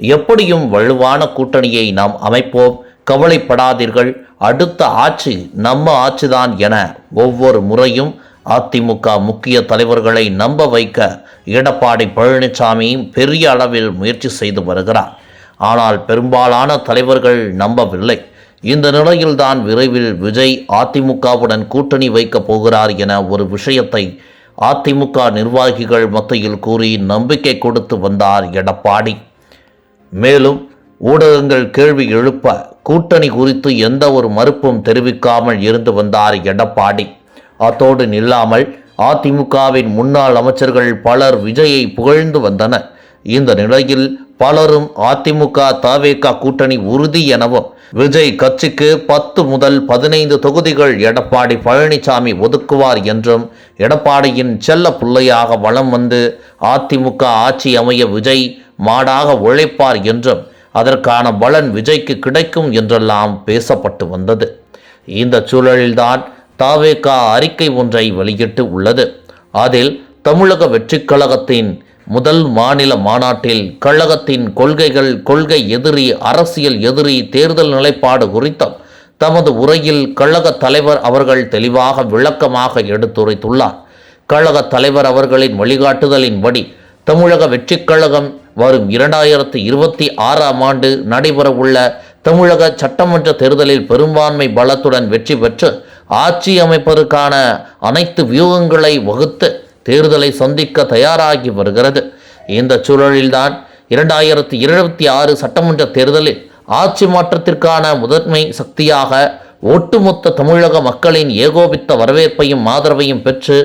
எப்படியும் வலுவான கூட்டணியை நாம் அமைப்போம். கவலைப்படாதீர்கள். அடுத்த ஆட்சி நம்ம ஆட்சிதான் என ஒவ்வொரு முறையும் அதிமுக முக்கிய தலைவர்களை நம்ப வைக்க எடப்பாடி பழனிசாமி பெரிய அளவில் முயற்சி செய்து வருகிறார். ஆனால் பெரும்பாலான தலைவர்கள் நம்பவில்லை. இந்த நிலையில்தான் விரைவில் விஜய் அதிமுகவுடன் கூட்டணி வைக்கப் போகிறார் என ஒரு விஷயத்தை அதிமுக நிர்வாகிகள் மத்தியில் கூறி நம்பிக்கை கொடுத்து வந்தார் எடப்பாடி. மேலும் ஊடகங்கள் கேள்வி எழுப்ப கூட்டணி குறித்து எந்த ஒரு மறுப்பும் தெரிவிக்காமல் இருந்து வந்தார் எடப்பாடி. அத்தோடு நில்லாமல் அதிமுகவின் முன்னாள் அமைச்சர்கள் பலர் விஜயை புகழ்ந்து வந்தனர். இந்த நிலையில் பலரும் அதிமுக தவேக கூட்டணி உறுதி எனவும் விஜய் கட்சிக்கு பத்து முதல் பதினைந்து தொகுதிகள் எடப்பாடி பழனிசாமி ஒதுக்குவார் என்றும் எடப்பாடியின் செல்ல பிள்ளையாக வலம் வந்து அதிமுக ஆட்சி அமைய விஜய் மாடாக உழைப்பார் என்றும் அதற்கான பலன் விஜய்க்கு கிடைக்கும் என்றெல்லாம் பேசப்பட்டு வந்தது. இந்த சூழலில்தான் தாவேகா அறிக்கை ஒன்றை வெளியிட்டு உள்ளது. அதில் தமிழக வெற்றிக் கழகத்தின் முதல் மாநில மாநாட்டில் கழகத்தின் கொள்கைகள் கொள்கை எதிரி அரசியல் எதிரி தேர்தல் நிலைப்பாடு குறித்தும் தமது உரையில் கழக தலைவர் அவர்கள் தெளிவாக விளக்கமாக எடுத்துரைத்துள்ளார். கழக தலைவர் அவர்களின் வழிகாட்டுதலின்படி தமிழக வெற்றிக் கழகம் வரும் இரண்டாயிரத்தி இருபத்தி ஆறாம் ஆண்டு நடைபெறவுள்ள தமிழக சட்டமன்ற தேர்தலில் பெரும்பான்மை பலத்துடன் வெற்றி பெற்று ஆட்சி அமைப்பதற்கான அனைத்து வியூகங்களை வகுத்து தேர்தலை சந்திக்க தயாராகி வருகிறது. இந்த சூழலில்தான் இரண்டாயிரத்தி இருபத்தி ஆறு சட்டமன்ற தேர்தலில் ஆட்சி மாற்றத்திற்கான முதன்மை சக்தியாக ஒட்டுமொத்த தமிழக மக்களின் ஏகோபித்த வரவேற்பையும் ஆதரவையும் பெற்று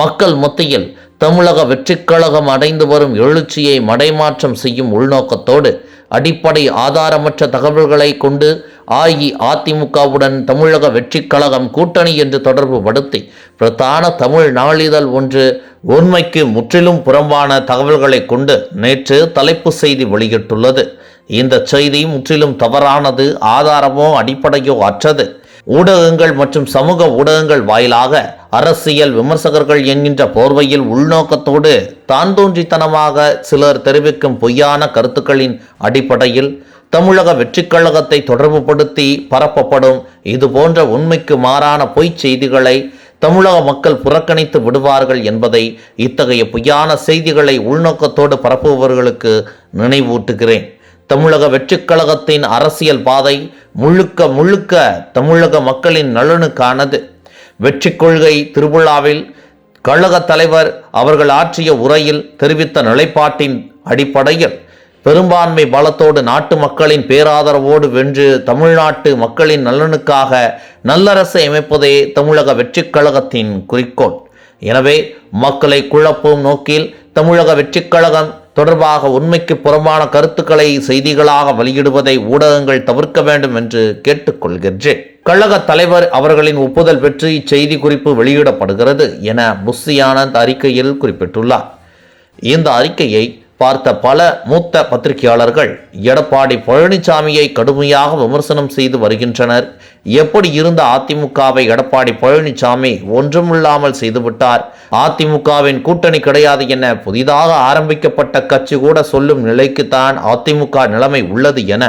மக்கள் மத்தியில் தமிழக வெற்றிக்கழகம் அடைந்து வரும் எழுச்சியை மடைமாற்றம் செய்யும் உள்நோக்கத்தோடு அடிப்படை ஆதாரமற்ற தகவல்களை கொண்டு அஇஅதிமுகவுடன் தமிழக வெற்றிக்கழகம் கூட்டணி என்று தொடர்பு படுத்தி பிரதான தமிழ் நாளிதழ் ஒன்று உண்மைக்கு முற்றிலும் புறம்பான தகவல்களை கொண்டு நேற்று தலைப்பு செய்தி வெளியிட்டுள்ளது. இந்த செய்தி முற்றிலும் தவறானது ஆதாரமோ அடிப்படையோ அற்றது. ஊடகங்கள் மற்றும் சமூக ஊடகங்கள் வாயிலாக அரசியல் விமர்சகர்கள் என்கின்ற போர்வையில் உள்நோக்கத்தோடு தான் தோன்றித்தனமாக சிலர் தெரிவிக்கும் பொய்யான கருத்துக்களின் அடிப்படையில் தமிழக வெற்றிக் கழகத்தை தொடர்புபடுத்தி பரப்பப்படும் இது போன்ற உண்மைக்கு மாறான பொய்ச் செய்திகளை தமிழக மக்கள் புறக்கணித்து விடுவார்கள் என்பதை இத்தகைய பொய்யான செய்திகளை உள்நோக்கத்தோடு பரப்புபவர்களுக்கு நினைவூட்டுகிறேன். தமிழக வெற்றிக் கழகத்தின் அரசியல் பாதை முழுக்க முழுக்க தமிழக மக்களின் நலனுக்கானது. வெற்றி கொள்கை திருவிழாவில் கழக தலைவர் அவர்கள் ஆற்றிய உரையில் தெரிவித்த நிலைப்பாட்டின் அடிப்படையில் பெரும்பான்மை பலத்தோடு நாட்டு மக்களின் பேராதரவோடு வென்று தமிழ்நாட்டு மக்களின் நலனுக்காக நல்லரசை அமைப்பதே தமிழக வெற்றிக் கழகத்தின் குறிக்கோள். எனவே மக்களை குழப்பும் நோக்கில் தமிழக வெற்றிக் கழகம் தொடர்பாக உண்மைக்கு புறம்பான கருத்துக்களை செய்திகளாக வெளியிடுவதை ஊடகங்கள் தவிர்க்க வேண்டும் என்று கேட்டுக்கொள்கின்றேன். கழக தலைவர் அவர்களின் ஒப்புதல் பெற்று இச்செய்தி குறிப்பு வெளியிடப்படுகிறது என புஸ்ஸி ஆனந்த் அறிக்கையில் குறிப்பிட்டுள்ளார். இந்த அறிக்கையை பார்த்த பல மூத்த பத்திரிகையாளர்கள் எடப்பாடி பழனிசாமியை கடுமையாக விமர்சனம் செய்து வருகின்றனர். எப்படி இருந்த அதிமுகவை எடப்பாடி பழனிசாமி ஒன்றுமில்லாமல் செய்துவிட்டார்? அதிமுகவின் கூட்டணி கிடையாது என புதிதாக ஆரம்பிக்கப்பட்ட கட்சி கூட சொல்லும் நிலைக்குத்தான் அதிமுக நிலைமை உள்ளது என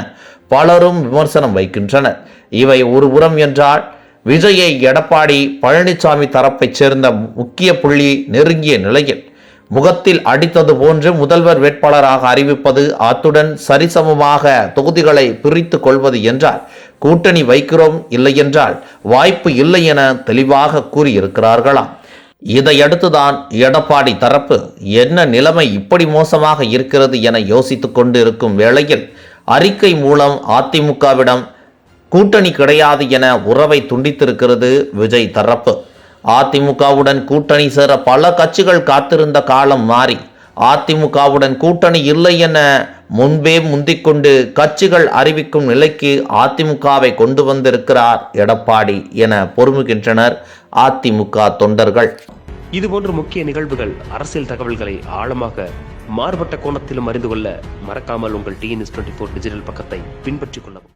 பலரும் விமர்சனம் வைக்கின்றனர். இவை ஒரு புறம் என்றால் விஜயை எடப்பாடி பழனிசாமி தரப்பைச் சேர்ந்த முக்கிய புள்ளி நெருங்கிய நிலையில் முகத்தில் அடித்தது போன்று முதல்வர் வேட்பாளராக அறிவிப்பது அத்துடன் சரிசமமாக தொகுதிகளை பிரித்து கொள்வது என்றால் கூட்டணி வைக்கிறோம் இல்லையென்றால் வாய்ப்பு இல்லை என தெளிவாக கூறியிருக்கிறார்களாம். இதையடுத்துதான் எடப்பாடி தரப்பு என்ன நிலைமை இப்படி மோசமாக இருக்கிறது என யோசித்துக் கொண்டு இருக்கும் வேளையில் அறிக்கை மூலம் அதிமுகவிடம் கூட்டணி கிடையாது என உறவை துண்டித்திருக்கிறது விஜய் தரப்பு. அதிமுகவுடன் கூட்டணி சேர பல கட்சிகள் காத்திருந்த காலம் மாறி அதிமுகவுடன் கூட்டணி இல்லை என முன்பே முந்திக்கொண்டு கட்சிகள் அறிவிக்கும் நிலைக்கு அதிமுகவை கொண்டு வந்திருக்கிறார் எடப்பாடி என பொறுமுகின்றனர் அதிமுக தொண்டர்கள். இதுபோன்ற முக்கிய நிகழ்வுகள் அரசியல் தகவல்களை ஆழமாக மாறுபட்ட கோணத்திலும் அறிந்து கொள்ள மறக்காமல் உங்கள் டிஎன்எஸ் டுவெண்ட்டி ஃபோர் டிஜிட்டல் பக்கத்தை பின்பற்றிக் கொள்ளவும்.